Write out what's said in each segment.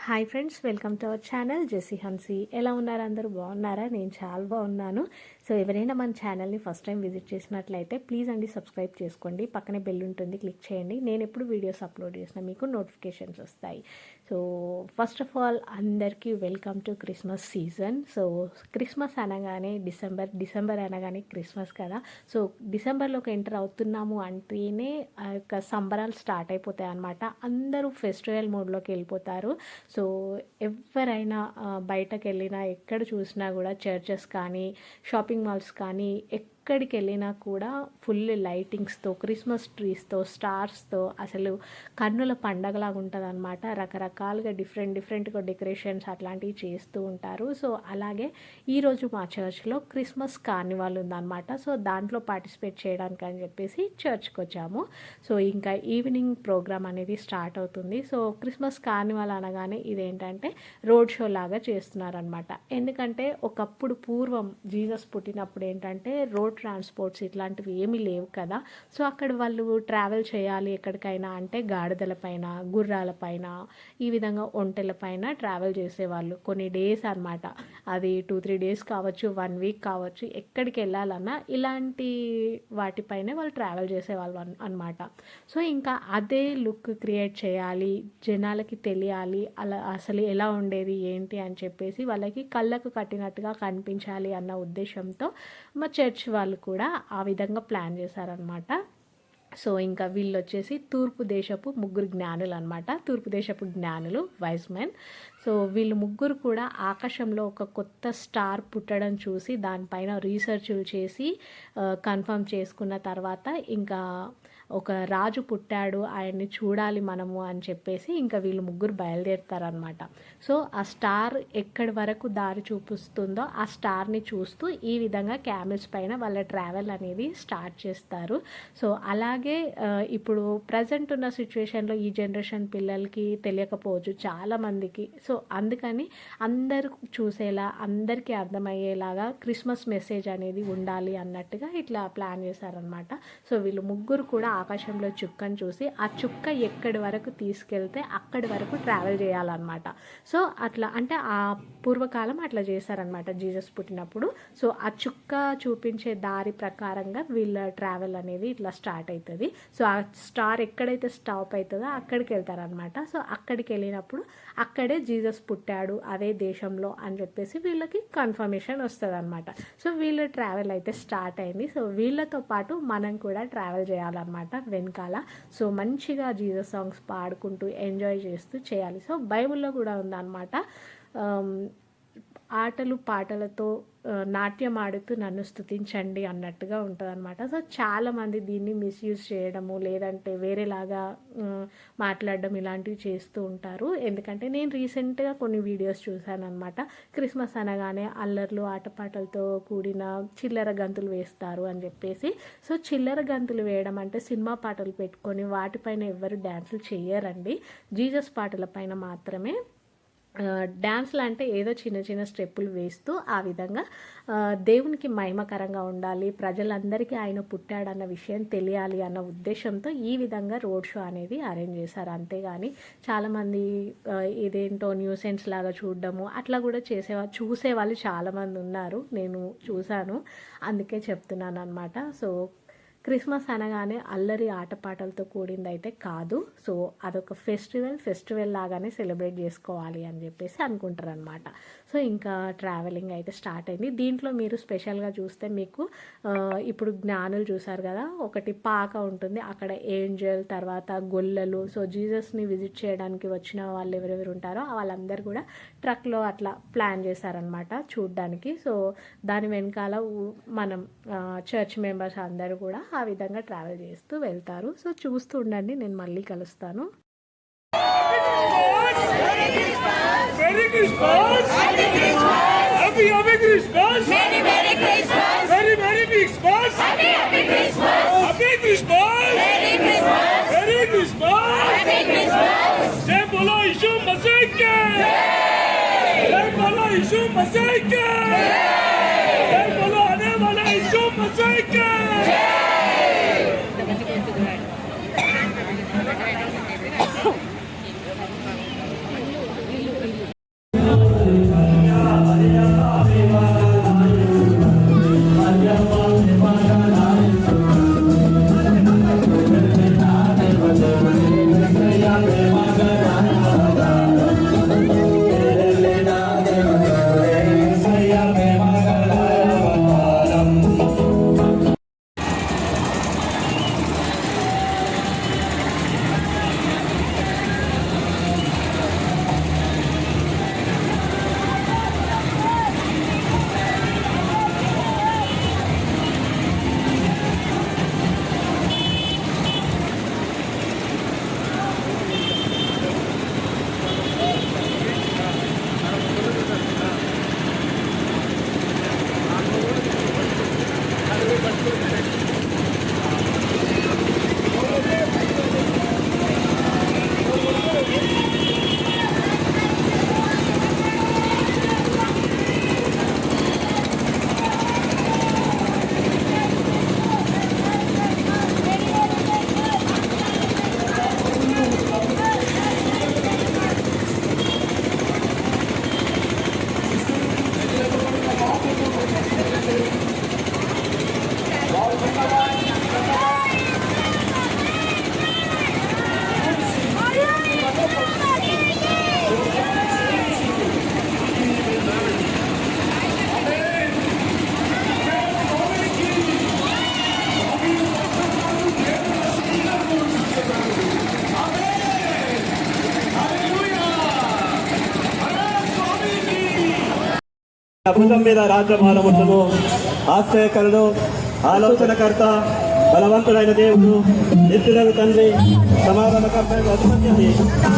Hi friends welcome to our channel JC హన్సీ ఎలా ఉన్నారు అందరూ? బాగున్నారా? నేను చాలా బాగున్నాను. సో ఎవరైనా మన ఛానల్ని ఫస్ట్ టైం విజిట్ చేసినట్లయితే ప్లీజ్ అండి సబ్స్క్రైబ్ చేసుకోండి. పక్కనే బెల్ ఉంటుంది క్లిక్ చేయండి. నేను ఎప్పుడు వీడియోస్ అప్లోడ్ చేసినా మీకు నోటిఫికేషన్స్ వస్తాయి. సో ఫస్ట్ ఆఫ్ ఆల్ అందరికీ welcome to Christmas season so Christmas అనగానే డిసెంబర్ డిసెంబర్ అనగానే క్రిస్మస్ కదా. సో డిసెంబర్లోకి ఎంటర్ అవుతున్నాము అంటేనే ఆ యొక్క సంబరాలు స్టార్ట్ అయిపోతాయి అనమాట అందరూ ఫెస్టివల్ మోడ్లోకి వెళ్ళిపోతారు. సో ఎవరైనా బయటకు వెళ్ళినా ఎక్కడ చూసినా కూడా చర్చెస్ కానీ షాపింగ్ మాల్స్ కానీ ఎక్కడికి వెళ్ళినా కూడా ఫుల్ లైటింగ్స్తో క్రిస్మస్ ట్రీస్తో స్టార్స్తో అసలు కన్నుల పండగలాగా ఉంటుంది అనమాట రకరకాలుగా డిఫరెంట్ డిఫరెంట్గా డెకరేషన్స్ అట్లాంటివి చేస్తూ ఉంటారు. సో అలాగే ఈరోజు మా చర్చ్లో క్రిస్మస్ కార్నివాల్ ఉందన్నమాట. సో దాంట్లో పార్టిసిపేట్ చేయడానికి అని చెప్పేసి చర్చ్కి వచ్చాము. సో ఇంకా ఈవినింగ్ ప్రోగ్రామ్ అనేది స్టార్ట్ అవుతుంది. సో క్రిస్మస్ కార్నివాల్ అనగానే ఇదేంటంటే రోడ్ షో లాగా చేస్తున్నారనమాట ఎందుకంటే ఒకప్పుడు పూర్వం జీసస్ పుట్టినప్పుడు ఏంటంటే రోడ్ ట్రాన్స్పోర్ట్స్ ఇట్లాంటివి ఏమీ లేవు కదా. సో అక్కడ వాళ్ళు ట్రావెల్ చేయాలి ఎక్కడికైనా అంటే గాడిదలపైన గుర్రాలపైన ఈ విధంగా ఒంటెలపైన ట్రావెల్ చేసేవాళ్ళు. కొన్ని డేస్ అన్నమాట. అది టూ త్రీ డేస్ కావచ్చు వన్ వీక్ కావచ్చు ఎక్కడికి వెళ్ళాలన్నా ఇలాంటి వాటిపైనే వాళ్ళు ట్రావెల్ చేసేవాళ్ళు అనమాట సో ఇంకా అదే లుక్ క్రియేట్ చేయాలి జనాలకి తెలియాలి అలా అసలు ఎలా ఉండేది ఏంటి అని చెప్పేసి వాళ్ళకి కళ్ళకు కట్టినట్టుగా కనిపించాలి అన్న ఉద్దేశంతో మా చర్చ్ వాళ్ళు కూడా ఆ విధంగా ప్లాన్ చేశారనమాట సో ఇంకా వీళ్ళు వచ్చేసి తూర్పు దేశపు ముగ్గురు జ్ఞానులు అనమాట తూర్పు దేశపు జ్ఞానులు వైస్ మెన్ సో వీళ్ళు ముగ్గురు కూడా ఆకాశంలో ఒక కొత్త స్టార్ పుట్టడం చూసి దానిపైన రీసెర్చ్లు చేసి కన్ఫర్మ్ చేసుకున్న తర్వాత ఇంకా ఒక రాజు పుట్టాడు ఆయన్ని చూడాలి మనము అని చెప్పేసి ఇంకా వీళ్ళు ముగ్గురు బయలుదేరుతారనమాట సో ఆ స్టార్ ఎక్కడి వరకు దారి చూపిస్తుందో ఆ స్టార్ని చూస్తూ ఈ విధంగా క్యామెల్స్ పైన వాళ్ళ ట్రావెల్ అనేది స్టార్ట్ చేస్తారు. సో అలాగే ఇప్పుడు ప్రజెంట్ ఉన్న సిచ్యువేషన్లో ఈ జనరేషన్ పిల్లలకి తెలియకపోవచ్చు చాలామందికి. సో అందుకని అందరూ చూసేలా అందరికీ అర్థమయ్యేలాగా క్రిస్మస్ మెసేజ్ అనేది ఉండాలి అన్నట్టుగా ఇట్లా ప్లాన్ చేశారనమాట సో వీళ్ళు ముగ్గురు కూడా ఆకాశంలో చుక్కను చూసి ఆ చుక్క ఎక్కడి వరకు తీసుకెళ్తే అక్కడి వరకు ట్రావెల్ చేయాలన్నమాట. సో అట్లా అంటే ఆ పూర్వకాలం అట్లా చేశారనమాట జీసస్ పుట్టినప్పుడు. సో ఆ చుక్క చూపించే దారి ప్రకారంగా వీళ్ళ ట్రావెల్ అనేది ఇట్లా స్టార్ట్ అవుతుంది సో ఆ స్టార్ ఎక్కడైతే స్టాప్ అవుతుందో అక్కడికి వెళ్తారనమాట సో అక్కడికి వెళ్ళినప్పుడు అక్కడే జీసస్ పుట్టాడు అదే దేశంలో అని చెప్పేసి వీళ్ళకి కన్ఫర్మేషన్ వస్తుంది అనమాట సో వీళ్ళ ట్రావెల్ అయితే స్టార్ట్ అయింది. సో వీళ్ళతో పాటు మనం కూడా ట్రావెల్ చేయాలన్నమాట. వెనకాల. సో మంచిగా జీసస్ సాంగ్స్ పాడుకుంటూ ఎంజాయ్ చేస్తూ చేయాలి. సో బైబిల్లో కూడా ఉందన్నమాట. ఆటలు పాటలతో నాట్యం ఆడుతూ నన్ను స్తుతించండి అన్నట్టుగా ఉంటుంది అనమాట సో చాలామంది దీన్ని మిస్యూజ్ చేయడము లేదంటే వేరేలాగా మాట్లాడడం ఇలాంటివి చేస్తూ ఉంటారు. ఎందుకంటే నేను రీసెంట్గా కొన్ని వీడియోస్ చూశాను అనమాట క్రిస్మస్ అనగానే అల్లర్లు ఆటపాటలతో కూడిన చిల్లర గంతులు వేస్తారు అని చెప్పేసి. సో చిల్లర గంతులు వేయడం అంటే సినిమా పాటలు పెట్టుకొని వాటిపైన ఎవరు డ్యాన్సులు చేయరండి జీసస్ పాటల పైన మాత్రమే. డ్యాన్స్లు అంటే ఏదో చిన్న చిన్న స్టెప్పులు వేస్తూ ఆ విధంగా దేవునికి మహిమకరంగా ఉండాలి ప్రజలందరికీ ఆయన పుట్టాడన్న విషయం తెలియాలి అన్న ఉద్దేశంతో ఈ విధంగా రోడ్ షో అనేది అరేంజ్ చేశారు. అంతేగాని చాలామంది ఇదేంటో న్యూసెన్స్ లాగా చూడడము అట్లా కూడా చేసేవా చూసేవాళ్ళు చాలామంది ఉన్నారు. నేను చూశాను. అందుకే చెప్తున్నాను అనమాట సో క్రిస్మస్ అనగానే అల్లరి ఆటపాటలతో కూడింది అయితే కాదు. సో అదొక ఫెస్టివల్ ఫెస్టివల్ లాగానే సెలబ్రేట్ చేసుకోవాలి అని చెప్పేసి అనుకుంటారు అనమాట సో ఇంకా ట్రావెలింగ్ అయితే స్టార్ట్ అయింది. దీంట్లో మీరు స్పెషల్గా చూస్తే మీకు ఇప్పుడు జ్ఞానులు చూసారు కదా ఒకటి పాక ఉంటుంది. అక్కడ ఏంజల్ తర్వాత గొల్లలు. సో జీసస్ని విజిట్ చేయడానికి వచ్చిన వాళ్ళు ఎవరెవరు ఉంటారో వాళ్ళందరూ కూడా ట్రక్లో అట్లా ప్లాన్ చేశారనమాట చూడ్డానికి. సో దాని వెనకాల మనం చర్చ్ మెంబర్స్ అందరూ కూడా ఆ ఆ విధంగా ట్రావెల్ చేస్తూ వెళ్తారు. సో చూస్తూ ఉండండి నేను మళ్ళీ కలుస్తాను. Merry Christmas! Happy భుజం మీద రాజ్యమాలములను ఆశ్రయకరుడు ఆలోచనకర్త బలవంతుడైన దేవుడు నిత్యులకు తండ్రి సమాధానకర్త అధిపతి చూసారు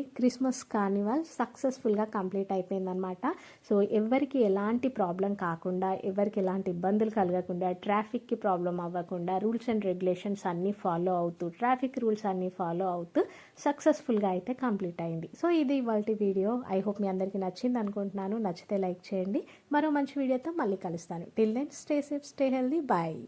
కదండి క్రిస్మస్ కార్నివాల్ సక్సెస్ఫుల్గా కంప్లీట్ అయిపోయిందనమాట సో ఎవరికి ఎలాంటి ప్రాబ్లం కాకుండా ఎవరికి ఎలాంటి ఇబ్బందులు కలగకుండా ట్రాఫిక్కి ప్రాబ్లం అవ్వకుండా రూల్స్ అండ్ రెగ్యులేషన్స్ అన్నీ ఫాలో అవుతూ ట్రాఫిక్ రూల్స్ అన్నీ ఫాలో అవుతూ సక్సెస్ఫుల్గా అయితే కంప్లీట్ అయింది. సో ఇది ఇవాళ వీడియో ఐ హోప్ మీ అందరికీ నచ్చింది అనుకుంటున్నాను. నచ్చితే లైక్ చేయండి. మరో మంచి వీడియోతో మళ్ళీ కలుస్తాను. Till then stay safe stay healthy bye